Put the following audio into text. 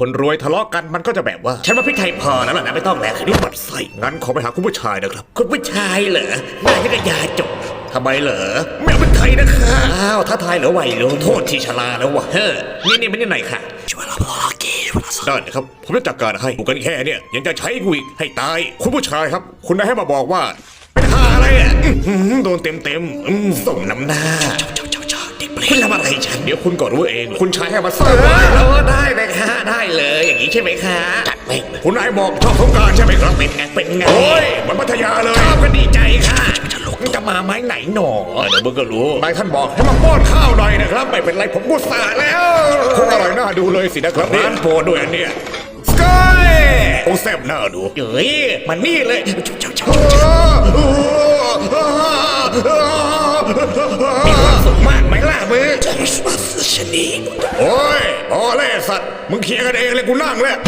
คนรวยทะเลาะกันมันก็จะแบบว่า ฉันว่าพี่ไทยพอแล้วล่ะนะไม่ต้องแล้วคืนนี้หมดไส้งั้นขอไปหาคุณผู้ชายนะครับ คุณผู้ชายเหรอหน้าที่กระยาจบทำไมเหรอไม่เอาเป็นไทยนะคะอ้าวท้าทายเหรอวัยรุ่นโทษทีชราแล้ววะเฮ้อนี่นี่ไม่ได้ไหนค่ะช่วยเราพอเกช่วยเราได้นะครับ ผมจะจัดการให้กูกันแค่เนี่ยยังจะใช้กูอีกให้ตาย คุณผู้ชายครับ คุณนายให้มาบอกว่าเป็นหาอะไรอะอื้อหือโดนเต็มเต็มๆอืมสมน้ำหน้าเด็กเปรตคุณทำอะไรฉันเดี๋ยวคุณก็รู้เอง คุณชายให้มาเอสร้างอไว้เราก็ได้ไหมคะได้เลยอย่างนี้ ใช่ไหมคะจัดไปคุณนายบอกชอบสงกรารใช่ไหมครับ เป็นไงเป็นไงโอ้ยมันพัทยาเลยชอบก็ดีใจค่ะจะลุกจะมาไม้ไหนหนอเดี๋ยวมึงก็รู้นายท่านบอกให้มาป้อนข้าวหน่อยนะครับ ไม่เป็นไรผมกุศลแล้วคงอร่อยน่าดูเลยสินะครับร้านโปรดด้วยอันเนี้ยสกายโอ้แซ่บน่าดูเฮ้ยมันนี่เลยเจ้าเจ้ามีความสุขมากไหมล่ะมึงชนีโอ้ย พอแล่สัตว์มึงเคลียร์กันเองเลยกูนั่งแล้ว